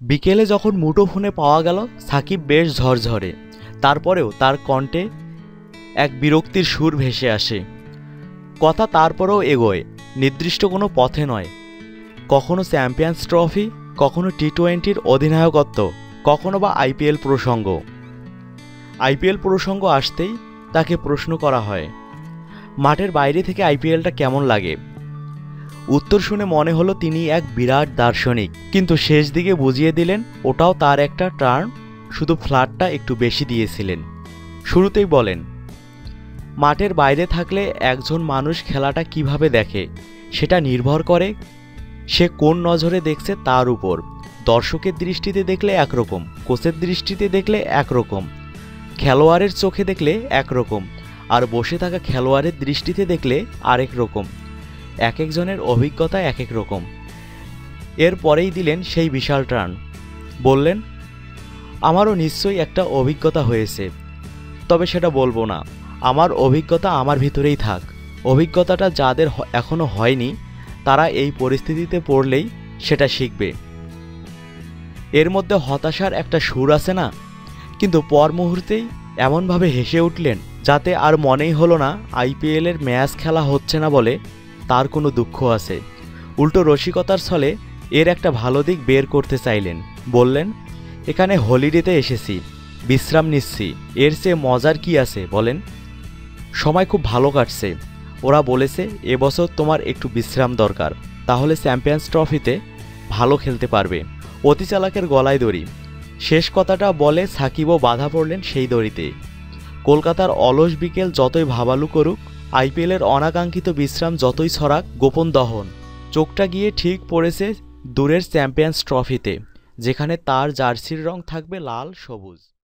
বিকেলে যখন মুঠোফোনে পাওয়া গেল, সাকিব বেশ ঝরঝরে। তারপরেও তার কণ্ঠে এক বিরক্তির সুর ভেসে আসে। কথা তারপরেও এগোয়, নির্দিষ্ট কোনো পথে নয়। কখনো চ্যাম্পিয়ন্স ট্রফি, কখনো টি টোয়েন্টির অধিনায়কত্ব, কখনো বা আইপিএল প্রসঙ্গ। আইপিএল প্রসঙ্গ আসতেই তাকে প্রশ্ন করা হয়, মাঠের বাইরে থেকে আইপিএলটা কেমন লাগে? উত্তর শুনে মনে হলো তিনি এক বিরাট দার্শনিক। কিন্তু শেষ দিকে বুঝিয়ে দিলেন, ওটাও তার একটা টার্ন, শুধু ফ্ল্যাটটা একটু বেশি দিয়েছিলেন। শুরুতেই বলেন, মাঠের বাইরে থাকলে একজন মানুষ খেলাটা কীভাবে দেখে? সেটা নির্ভর করে সে কোন নজরে দেখছে তার উপর। দর্শকের দৃষ্টিতে দেখলে একরকম, কোচের দৃষ্টিতে দেখলে একরকম, খেলোয়াড়ের চোখে দেখলে একরকম, আর বসে থাকা খেলোয়াড়ের দৃষ্টিতে দেখলে আরেক রকম। এক একজনের অভিজ্ঞতা এক এক রকম এরপরেই দিলেন সেই বিশাল টার্ন। বললেন, আমারও নিশ্চয়ই একটা অভিজ্ঞতা হয়েছে। তবে সেটা বলব না। আমার অভিজ্ঞতা আমার ভিতরেই থাক। অভিজ্ঞতাটা যাদের হ- এখনও হয়নি, তারা এই পরিস্থিতিতে পড়লেই সেটা শিখবে। এর মধ্যে হতাশার একটা সুর আছে না? কিন্তু পর মুহূর্তেই এমনভাবে হেসে উঠলেন, যাতে আর মনেই হলো না আইপিএলের ম্যাচ খেলা হচ্ছে না বলে তার কোনো দুঃখ আছে। উল্টো রসিকতার ছলে এর একটা ভালো দিক বের করতে চাইলেন। বললেন, এখানে হলিডেতে এসেছি, বিশ্রাম নিচ্ছি, এর চেয়ে মজার কি আছে বলেন? সময় খুব ভালো কাটছে, ওরা বলেছে এবছর তোমার একটু বিশ্রাম দরকার, তাহলে চ্যাম্পিয়ন্স ট্রফিতে ভালো খেলতে পারবে। অতি চালাকের গলায় দড়ি। শেষ কথাটা বলে সাকিবও বাধা পড়লেন সেই দড়িতে। কলকাতার অলস বিকেল যতই ভাবালু করুক, আইপিএলের অনাকাঙ্ক্ষিত বিশ্রাম যতই ছড়াক, গোপন দহন। চোখটা গিয়ে ঠিক পড়েছে দূরের চ্যাম্পিয়ন্স ট্রফিতে, যেখানে তার জার্সির রং থাকবে লাল সবুজ।